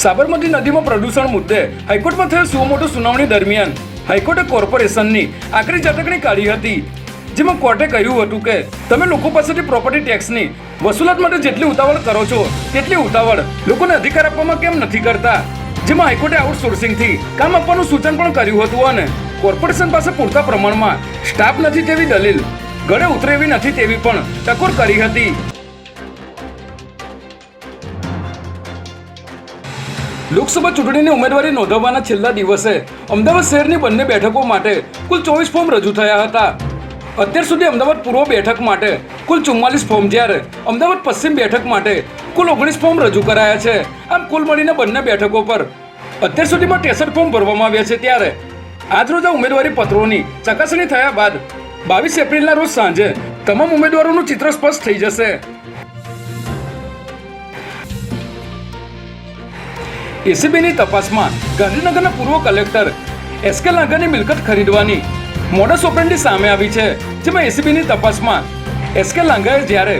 સાબરમતી નદીમાં પ્રદૂષણ મુદ્દે હાઈકોર્ટમાં થયેલ સુમોટો સુનાવણી દરમિયાન હાઈકોર્ટે કોર્પોરેશનની આકરી ઝટકણી કાઢી હતી, જેમાં કોર્ટે કહ્યું હતું કે, તમે લોકો પાસેથી પ્રોપર્ટી ટેક્સની વસૂલાત માટે જેટલી ઉતાવળ કરો છો, તેટલી ઉતાવળ લોકોને અધિકાર આપવામાં કેમ નથી કરતા? જેમાં હાઈકોર્ટે આઉટસોર્સિંગથી કામ આપવાનું સૂચન પણ કર્યું હતું અને કોર્પોરેશન પાસે પૂરતા પ્રમાણમાં સ્ટાફ નથી તેવી દલીલ, ગળે ઉતરેવી નથી તેવી પણ ટકોર કરી હતી. લોકસભા ચૂંટણીની ઉમેદવારી નોંધાવવાના છેલ્લા દિવસે અમદાવાદ શહેરની બંને બેઠકો માટે કુલ ચોવીસ ફોર્મ રજૂ થયા હતા. અત્યાર સુધી અમદાવાદ પૂર્વ બેઠક માટે કુલ ચુમ્માલીસ ફોર્મ, જ્યારે અમદાવાદ પશ્ચિમ બેઠક માટે કુલ ઓગણીસ ફોર્મ રજૂ કરાયા છે. આમ કુલ મળીને બંને બેઠકો પર અત્યાર સુધીમાં ત્રેસઠ ફોર્મ ભરવામાં આવ્યા છે, ત્યારે આજરોજ આ ઉમેદવારી પત્રોની ચકાસણી થયા બાદ બાવીસ એપ્રિલના રોજ સાંજે તમામ ઉમેદવારોનું ચિત્ર સ્પષ્ટ થઈ જશે. એસીબીની તપાસમાં ગાંધીનગરના પૂર્વ કલેક્ટર એસકે લાંઘાની મિલકત ખરીદવાની મોડસ ઓપરેન્ડી સામે આવી છે, જેમાં એસીબીની તપાસમાં એસકે લાંઘાએ જ્યારે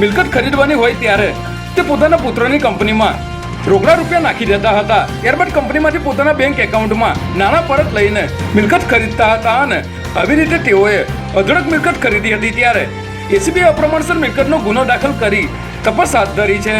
મિલકત ખરીદવાની હોય ત્યારે તે પોતાના પુત્રની કંપનીમાં રોકડા રૂપિયા નાખી દેતા હતા. ત્યારબાદ કંપનીમાંથી પોતાના બેંક એકાઉન્ટમાં નાણાં પરત લઈને મિલકત ખરીદતા હતા અને આવી રીતે તેઓએ અઢળક મિલકત ખરીદી હતી. ત્યારે એસીબી અપ્રમાણસર મિલકતનો ગુનો દાખલ કરી તપાસ હાથ ધરી છે.